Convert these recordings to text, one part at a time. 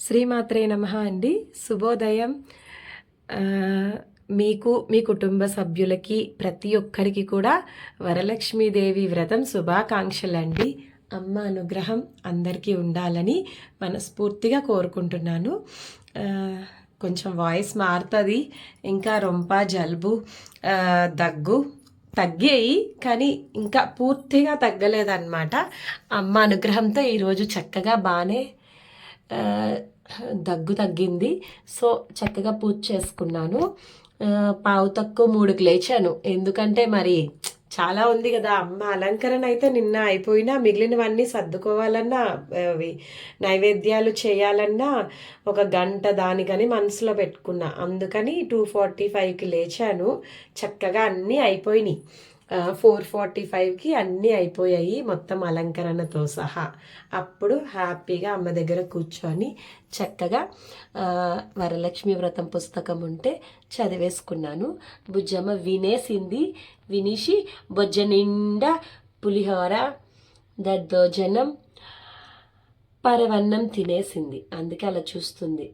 శ్రీమాత్రే నమ అండి. శుభోదయం. మీకు మీ కుటుంబ సభ్యులకి ప్రతి ఒక్కరికి కూడా వరలక్ష్మీదేవి వ్రతం శుభాకాంక్షలండి. అమ్మ అనుగ్రహం అందరికీ ఉండాలని మనస్ఫూర్తిగా కోరుకుంటున్నాను. కొంచెం వాయిస్ మారుతుంది ఇంకా రొంప జలుబు దగ్గు తగ్గాయి కానీ ఇంకా పూర్తిగా తగ్గలేదన్నమాట. అమ్మ అనుగ్రహంతో ఈరోజు చక్కగా బాగానే దగ్గు తగ్గింది. సో చక్కగా పూజ చేసుకున్నాను. పావు తక్కువ మూడుకి లేచాను. ఎందుకంటే మరి చాలా ఉంది కదా. అమ్మ అలంకరణ అయితే నిన్న అయిపోయినా మిగిలినవన్నీ సర్దుకోవాలన్నా అవి నైవేద్యాలు చేయాలన్నా ఒక గంట దానికని మనసులో పెట్టుకున్నా. అందుకని టూ ఫార్టీ ఫైవ్కి లేచాను. చక్కగా అన్నీ అయిపోయినాయి. ఫోర్ ఫార్టీ ఫైవ్కి అన్నీ అయిపోయాయి మొత్తం అలంకరణతో సహా. అప్పుడు హ్యాపీగా అమ్మ దగ్గర కూర్చొని చక్కగా వరలక్ష్మి వ్రతం పుస్తకం ఉంటే చదివేసుకున్నాను. బుజ్జమ్మ వినేసింది వినిసి బొజ్జ నిండా పులిహోర దద్దోజనం పరవన్నం తినేసింది. అందుకే అలా చూస్తుంది.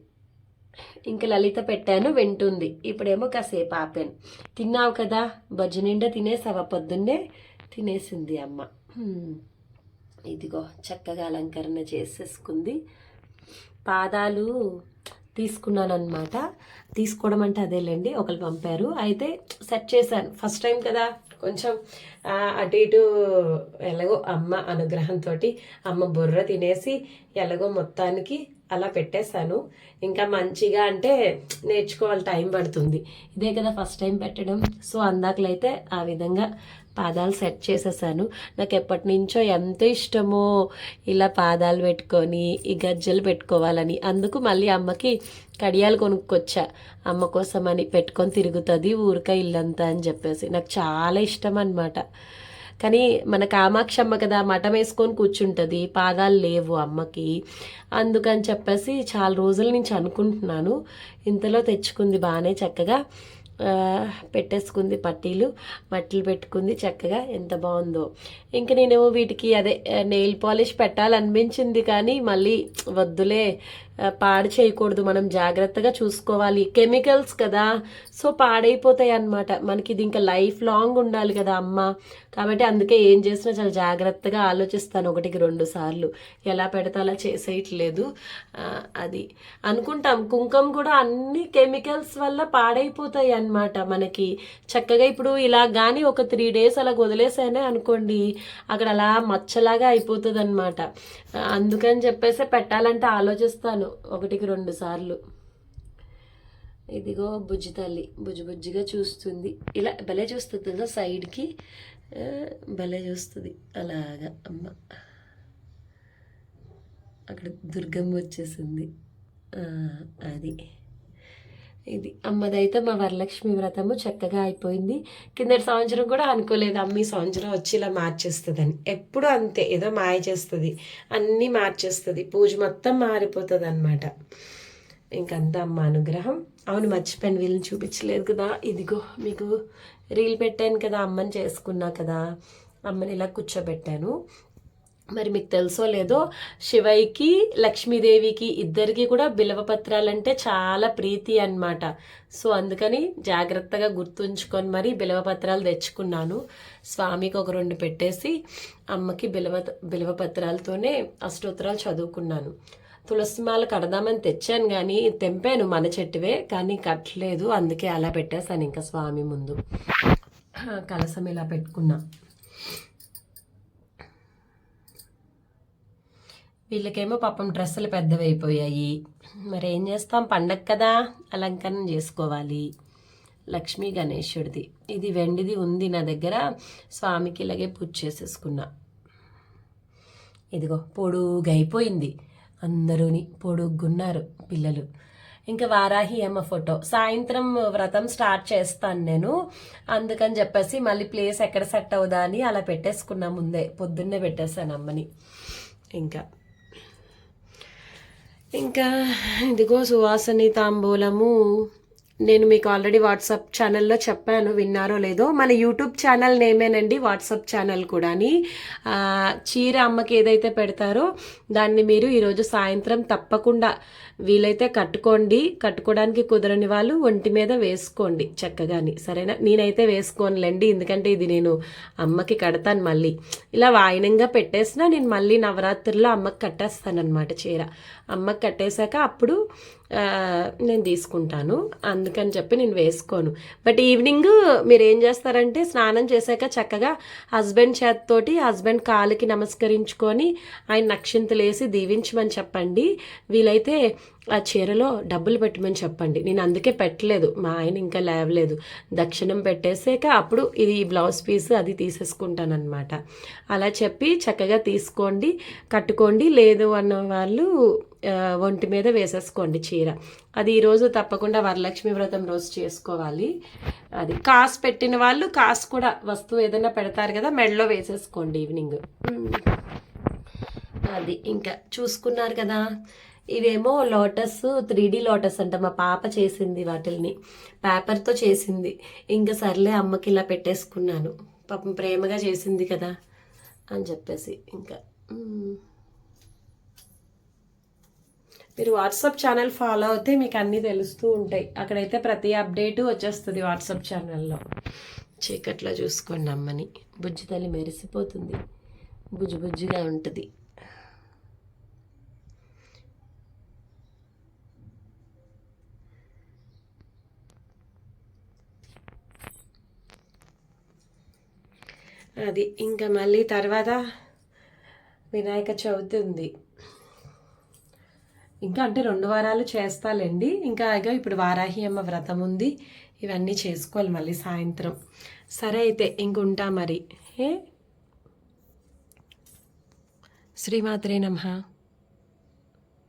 ఇంక లలిత పెట్టాను వింటుంది. ఇప్పుడేమో కాసేపు ఆపాను. తిన్నావు కదా బజ్జ నిండా తినేసావా పొద్దున్నే? తినేసింది అమ్మ. ఇదిగో చక్కగా అలంకరణ చేసేసుకుంది. పాదాలు తీసుకున్నాను అనమాట తీసుకోవడం అంటే అదేలేండి ఒకరు పంపారు. అయితే సెట్ చేశాను. ఫస్ట్ టైం కదా. కొంచెం అటు ఇటు ఎలాగో అమ్మ అనుగ్రహంతో అమ్మ బుర్ర తినేసి ఎలాగో మొత్తానికి అలా పెట్టేశాను. ఇంకా మంచిగా అంటే నేర్చుకోవాలి టైం పడుతుంది. ఇదే కదా ఫస్ట్ టైం పెట్టడం. సో అందాకలైతే ఆ విధంగా పాదాలు సెట్ చేసేసాను. నాకు ఎప్పటి నుంచో ఎంత ఇష్టమో ఇలా పాదాలు పెట్టుకొని ఈ గజ్జలు పెట్టుకోవాలని. అందుకు మళ్ళీ అమ్మకి కడియాలు కొనుక్కొచ్చా. అమ్మ కోసం అని పెట్టుకొని తిరుగుతుంది ఊరిక ఇల్లంతా అని చెప్పేసి. నాకు చాలా ఇష్టం అనమాట కానీ మన కామాక్షమ్మ కదా మఠం వేసుకొని కూర్చుంటుంది. పాదాలు లేవు అమ్మకి. అందుకని చెప్పేసి చాలా రోజుల నుంచి అనుకుంటున్నాను. ఇంతలో తెచ్చుకుంది బాగానే చక్కగా. పెట్టేసుకుంది పట్టీలు మట్టిలు పెట్టుకుంది చక్కగా ఎంత బాగుందో. ఇంక నేను వీటికి అదే నెయిల్ పాలిష్ పెట్టాలనిపించింది కానీ మళ్ళీ వద్దులే పాడు చేయకూడదు. మనం జాగ్రత్తగా చూసుకోవాలి. కెమికల్స్ కదా. సో పాడైపోతాయి అన్నమాట. మనకి ఇది ఇంకా లైఫ్ లాంగ్ ఉండాలి కదా అమ్మ. కాబట్టి అందుకే ఏం చేసినా చాలా జాగ్రత్తగా ఆలోచిస్తాను. ఒకటికి రెండు సార్లు. ఎలా పెడతా అలా చేసేయట్లేదు. అది. అనుకుంటాం. కుంకుమ కూడా అన్ని కెమికల్స్ వల్ల పాడైపోతాయి అన్నమాట మనకి. చక్కగా ఇప్పుడు ఇలా కానీ ఒక త్రీ డేస్ అలా వదిలేసానే అనుకోండి. అక్కడ అలా మచ్చలాగా అయిపోతుంది అనమాట అందుకని చెప్పేసి పెట్టాలంటే ఆలోచిస్తాను. ఒకటికి రెండు సార్లు. ఇదిగో బుజ్జి తల్లి బుజ్జి బుజ్జిగా చూస్తుంది. ఇలా భలే చూస్తుంది కదా సైడ్కి భలే చూస్తుంది. అలాగా అమ్మ. అక్కడ దుర్గమ్మ వచ్చేసింది. అది. ఇది. అమ్మదైతే మా వరలక్ష్మి వ్రతము చక్కగా అయిపోయింది. కిందటి సంవత్సరం కూడా అనుకోలేదు అమ్మ ఈ సంవత్సరం వచ్చి ఇలా మార్చేస్తుందని. ఎప్పుడు అంతే ఏదో మాయ చేస్తుంది అన్నీ మార్చేస్తుంది పూజ మొత్తం మారిపోతుంది అనమాట ఇంకంతా అమ్మ అనుగ్రహం. అవును మర్చిపోయాను వీళ్ళని చూపించలేదు కదా. ఇదిగో మీకు రీల్ పెట్టాను కదా అమ్మని చేసుకున్నా కదా. అమ్మని ఇలా కూర్చోబెట్టాను. మరి మీకు తెలుసో లేదో శివయ్యకి లక్ష్మీదేవికి ఇద్దరికి కూడా బిలవ పత్రాలంటే చాలా ప్రీతి అనమాట సో అందుకని జాగ్రత్తగా గుర్తుంచుకొని మరి బిలవ పత్రాలు తెచ్చుకున్నాను. స్వామికి ఒక రెండు పెట్టేసి అమ్మకి బిలవ బిలవ పత్రాలతోనే అష్టోత్తరాలు చదువుకున్నాను. తులసి మాల కడదామని తెచ్చాను కానీ తెంపాను మన చెట్టువే కానీ కట్టలేదు. అందుకే అలా పెట్టేశాను ఇంకా స్వామి ముందు. కలసం ఇలా పెట్టుకున్నా. వీళ్ళకేమో పాపం డ్రెస్సులు పెద్దవి అయిపోయాయి మరి ఏం చేస్తాం? పండగ కదా. అలంకరణ చేసుకోవాలి. లక్ష్మీ గణేశుడిది ఇది వెండిది ఉంది నా దగ్గర. స్వామికి ఇలాగే పూజ చేసేసుకున్నా. ఇదిగో పొడుగు అయిపోయింది అందరూని పొడుగున్నారు పిల్లలు. ఇంకా వారాహి అమ్మ ఫోటో. సాయంత్రం వ్రతం స్టార్ట్ చేస్తాను నేను. అందుకని చెప్పేసి మళ్ళీ ప్లేస్ ఎక్కడ సెట్ అవుదా అని అలా పెట్టేసుకున్నా ముందే. పొద్దున్నే పెట్టేశాను అమ్మని. ఇంకా ఇంకా ఇదిగో సువాసని తాంబూలము. నేను మీకు ఆల్రెడీ వాట్సాప్ ఛానల్లో చెప్పాను విన్నారో లేదో. మన యూట్యూబ్ ఛానల్ నేమేనండి వాట్సాప్ ఛానల్ కూడాని. చీర అమ్మకి ఏదైతే పెడతారో దాన్ని మీరు ఈరోజు సాయంత్రం తప్పకుండా వీలైతే కట్టుకోండి. కట్టుకోవడానికి కుదరని వాళ్ళు ఒంటి మీద వేసుకోండి చక్కగాని. సరేనా? నేనైతే వేసుకోనులేండి. ఎందుకంటే ఇది నేను అమ్మకి కడతాను మళ్ళీ. ఇలా వాయినంగా పెట్టేసినా నేను మళ్ళీ నవరాత్రుల్లో అమ్మకి కట్టేస్తానమాట చీర. అమ్మకి కట్టేశాక అప్పుడు నేను తీసుకుంటాను. అందుకని చెప్పి నేను వేసుకోను. బట్ ఈవినింగ్ మీరు ఏం చేస్తారంటే స్నానం చేశాక చక్కగా హస్బెండ్ చేతితోటి హస్బెండ్ కాలుకి నమస్కరించుకొని ఆయన నక్షింతలు వేసి దీవించమని చెప్పండి. వీలైతే ఆ చీరలో డబ్బులు పెట్టమని చెప్పండి. నేను అందుకే పెట్టలేదు. మా ఆయన ఇంకా లేవలేదు. దక్షిణం పెట్టేసాక అప్పుడు ఇది ఈ బ్లౌజ్ పీస్ అది తీసేసుకుంటానమాట అలా చెప్పి చక్కగా తీసుకోండి కట్టుకోండి. లేదు అన్న వాళ్ళు ఒంటి మీద వేసేసుకోండి చీర. అది ఈరోజు తప్పకుండా వరలక్ష్మి వ్రతం రోజు చేసుకోవాలి. అది కాసు పెట్టిన వాళ్ళు కాసు కూడా వస్తువు ఏదైనా పెడతారు కదా మెడలో వేసేసుకోండి ఈవినింగ్. అది ఇంకా చూసుకున్నారు కదా. ఇవేమో లోటస్ త్రీ డి లోటస్ అంట. మా పాప చేసింది వాటిల్ని. పేపర్తో చేసింది. ఇంకా సర్లే అమ్మకి ఇలా పెట్టేసుకున్నాను. పాపం ప్రేమగా చేసింది కదా అని చెప్పేసి ఇంకా. మీరు వాట్సాప్ ఛానల్ ఫాలో అవుతే మీకు అన్నీ తెలుస్తూ ఉంటాయి. అక్కడైతే ప్రతి అప్డేటు వచ్చేస్తుంది వాట్సాప్ ఛానల్లో. చీకట్లో చూసుకోండి అమ్మని. బుజ్జి తల్లి మెరిసిపోతుంది. బుజ్జి బుజ్జిగా ఉంటుంది. అది ఇంకా మళ్ళీ తర్వాత వినాయక చవితి ఉంది. ఇంకా అంటే రెండు వారాలు చేస్తాలండి. ఇంకా ఇక ఇప్పుడు వారాహి అమ్మ వ్రతం ఉంది. ఇవన్నీ చేసుకోవాలి మళ్ళీ సాయంత్రం. సరే అయితే ఇంకుంటా మరి. ఏ? శ్రీమాత్రే నమ.